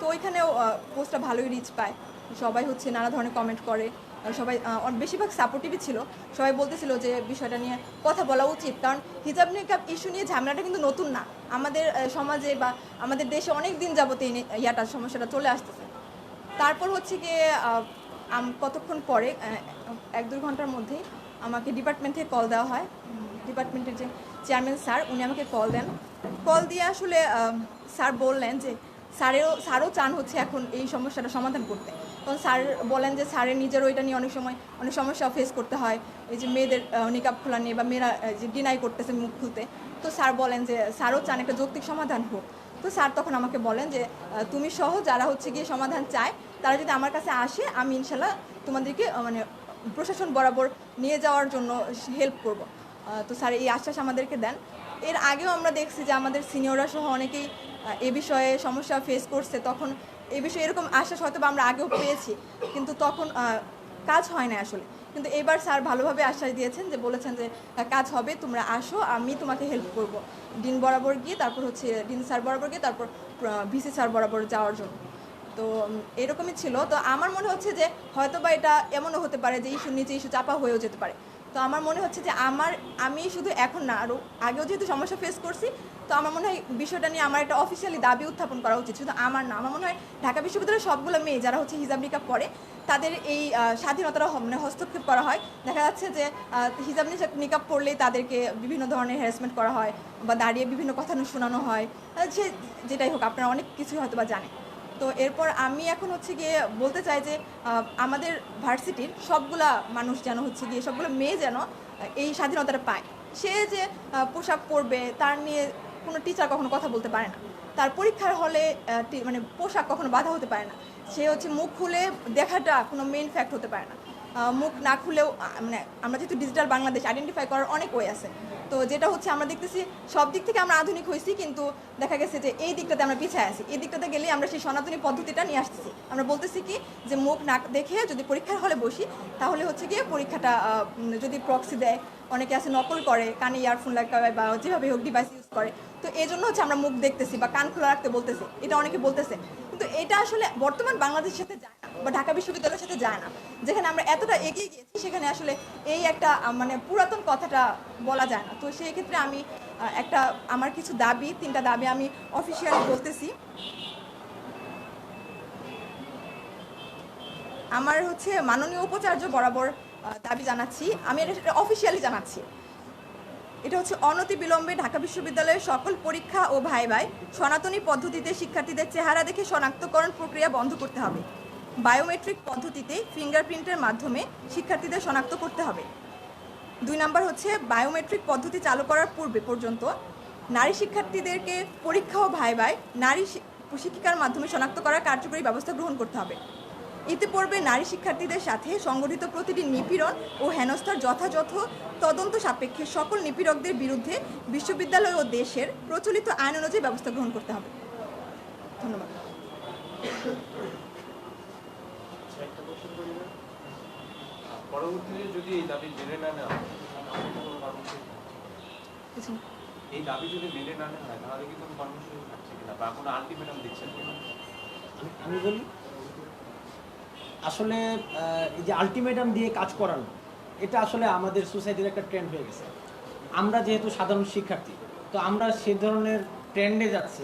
তো ওইখানেও পোস্টটা ভালোই রিচ পায়। সবাই হচ্ছে নানা ধরনের কমেন্ট করে। সবাই বেশিরভাগ সাপোর্টিভই ছিল। সবাই বলতেছিল যে বিষয়টা নিয়ে কথা বলা উচিত। কারণ হিজাব নিকাব ইস্যু নিয়ে ঝামেলাটা কিন্তু নতুন না। আমাদের সমাজে বা আমাদের দেশে অনেক দিন যাবত এই ইয়াটা, সমস্যাটা চলে আসতেছে। তারপর হচ্ছে গিয়ে কতক্ষণ পরে এক দুই ঘণ্টার মধ্যেই আমাকে ডিপার্টমেন্ট থেকে কল দেওয়া হয়। ডিপার্টমেন্টের যে চেয়ারম্যান স্যার উনি আমাকে কল দেন। কল দিয়ে আসলে স্যার বললেন যে স্যারেরও স্যারও চান হচ্ছে এখন এই সমস্যাটা সমাধান করতে। তখন স্যার বলেন যে স্যারের নিজেরও এটা নিয়ে অনেক সময়, অনেক সমস্যা ফেস করতে হয়। এই যে মেয়েদের নিকাপ খোলা নিয়ে বা মেয়েরা যে ডিনাই করতেছে মুখ খুলতে। তো স্যার বলেন যে, স্যারও চান একটা যৌক্তিক সমাধান হোক। তো স্যার তখন আমাকে বলেন যে তুমি সহ যারা হচ্ছে গিয়ে সমাধান চায়, তারা যদি আমার কাছে আসে, আমি ইনশাল্লাহ তোমাদেরকে মানে প্রশাসন বরাবর নিয়ে যাওয়ার জন্য হেল্প করব। তো স্যার এই আশ্বাস আমাদেরকে দেন। এর আগেও আমরা দেখছি যে আমাদের সিনিয়ররা সহ অনেকেই এ বিষয়ে সমস্যা ফেস করছে। তখন এ বিষয়ে এরকম আশ্বাস হয়তো বা আমরা আগেও পেয়েছি। কিন্তু তখন কাজ হয় না আসলে। কিন্তু এবার স্যার ভালোভাবে আশ্বাস দিয়েছেন যে বলেছেন যে আহ, কাজ হবে তোমরা আসো আমি তোমাকে হেল্প করব। দিন বরাবর গিয়ে তারপর হচ্ছে দিন স্যার বরাবর গিয়ে তারপর ভিসি স্যার বরাবর যাওয়ার জন্য। তো এরকমই ছিল। তো আমার মনে হচ্ছে যে হয়তো বা এটা এমনও হতে পারে যে ইস্যু নিচে ইস্যু চাপা হয়েও যেতে পারে। তো আমার মনে হচ্ছে যে আমার আমি শুধু এখন না আরও আগেও যেহেতু সমস্যা ফেস করছি তো আমার মনে হয় বিষয়টা নিয়ে আমার একটা অফিসিয়ালি দাবি উত্থাপন করা উচিত। শুধু আমার না আমার মনে হয় ঢাকা বিশ্ববিদ্যালয়ের সবগুলো মেয়ে যারা হচ্ছে হিজাব নিকাব পরে তাদের এই আহ, স্বাধীনতাটা মানে হস্তক্ষেপ করা হয়। দেখা যাচ্ছে যে হিজাব নিকাব পড়লেই তাদেরকে বিভিন্ন ধরনের হ্যারাসমেন্ট করা হয় বা দাঁড়িয়ে বিভিন্ন কথা শোনানো হয়। সে যেটাই হোক আপনারা অনেক কিছুই হয়তো বা জানেন। তো এরপর আমি এখন হচ্ছে গিয়ে বলতে চাই যে আমাদের ভার্সিটির সবগুলা মানুষ যেন হচ্ছে গিয়ে, সবগুলো মেয়ে যেন এই স্বাধীনতাটা পায়। সে যে পোশাক পরবে, তার নিয়ে কোনো টিচার কখনো কথা বলতে পারে না। তার পরীক্ষার হলে মানে পোশাক কখনো বাধা হতে পারে না। সে হচ্ছে মুখ খুলে দেখাটা কোনো মেন ফ্যাক্ট হতে পারে না। মুখ না খুলেও মানে আমরা যেহেতু ডিজিটাল বাংলাদেশ আইডেন্টিফাই করার অনেক ওয়ে আছে। তো যেটা হচ্ছে, আমরা দেখতেছি সব দিক থেকে আমরা আধুনিক হয়েছি, কিন্তু দেখা গেছে যে এই দিকটাতে আমরা পিছিয়ে আছি। এই দিকটাতে গেলে আমরা সেই সনাতনী পদ্ধতিটা নিয়ে আসতেছি। আমরা বলতেছি কি যে মুখ না দেখে যদি পরীক্ষার হলে বসি, তাহলে হচ্ছে গিয়ে পরীক্ষাটা যদি প্রক্সি দেয়, অনেকে আছে নকল করে, কানে ইয়ারফোন লাগায় বা যেভাবে হোক ডিভাইস ইউজ করে। তো এই জন্য হচ্ছে আমরা মুখ দেখতেছি বা কান খোলা রাখতে বলতেছি। এটা অনেকে বলতেছে। কিন্তু এটা আসলে বর্তমান বাংলাদেশের সাথে যায় বা ঢাকা বিশ্ববিদ্যালয়ের সাথে যায় না। যেখানে আমরা এতটা এগিয়ে গিয়েছি, সেখানে আসলে এই একটা মানে পুরাতন কথাটা বলা যায় না। তো সেই ক্ষেত্রে আমি একটা, আমার কিছু দাবি, তিনটা দাবি আমি অফিসিয়ালি বলতেছি। আমার হচ্ছে মাননীয় উপাচার্য বরাবর দাবি জানাচ্ছি। আমি এটা অফিসিয়ালি জানাচ্ছি। এটা হচ্ছে অনতি বিলম্বে ঢাকা বিশ্ববিদ্যালয়ের সকল পরীক্ষা ও ভাই ভাই সনাতনী পদ্ধতিতে শিক্ষার্থীদের চেহারা দেখে শনাক্তকরণ প্রক্রিয়া বন্ধ করতে হবে। বায়োমেট্রিক পদ্ধতিতে ফিঙ্গারপ্রিন্টের মাধ্যমে শিক্ষার্থীদের শনাক্ত করতে হবে। দুই নাম্বার হচ্ছে বায়োমেট্রিক পদ্ধতি চালু করার পূর্বে পর্যন্ত নারী শিক্ষার্থীদেরকে পরীক্ষা ও ভাই ভাই নারী শিক্ষিকার মাধ্যমে শনাক্ত করার কার্যকরী ব্যবস্থা গ্রহণ করতে হবে। ইতিপূর্বে নারী শিক্ষার্থীদের সাথে সংগঠিত প্রতিটি নিপীড়ন ও হেনস্থার যথাযথ তদন্ত সাপেক্ষে সকল নিপীড়কদের বিরুদ্ধে বিশ্ববিদ্যালয় ও দেশের প্রচলিত আইন অনুযায়ী ব্যবস্থা গ্রহণ করতে হবে। ধন্যবাদ। পরবর্তীতে যদি এই দাবি মেনে না নেওয়া হয়। এই দাবি যদি মেনে না নেওয়া হয় তাহলে কি কোনো কর্মসূচি থাকছে কিনা বা কোনো আলটিমেটাম দিচ্ছেন কিনা? আমি- আমি বলি আসলে আহ, এই যে আলটিমেটাম দিয়ে কাজ করানো এটা আসলে আমাদের সোসাইটির একটা ট্রেন্ড হয়ে গেছে। আমরা যেহেতু সাধারণ শিক্ষার্থী তো আমরা সে ধরনের ট্রেন্ডে যাচ্ছি।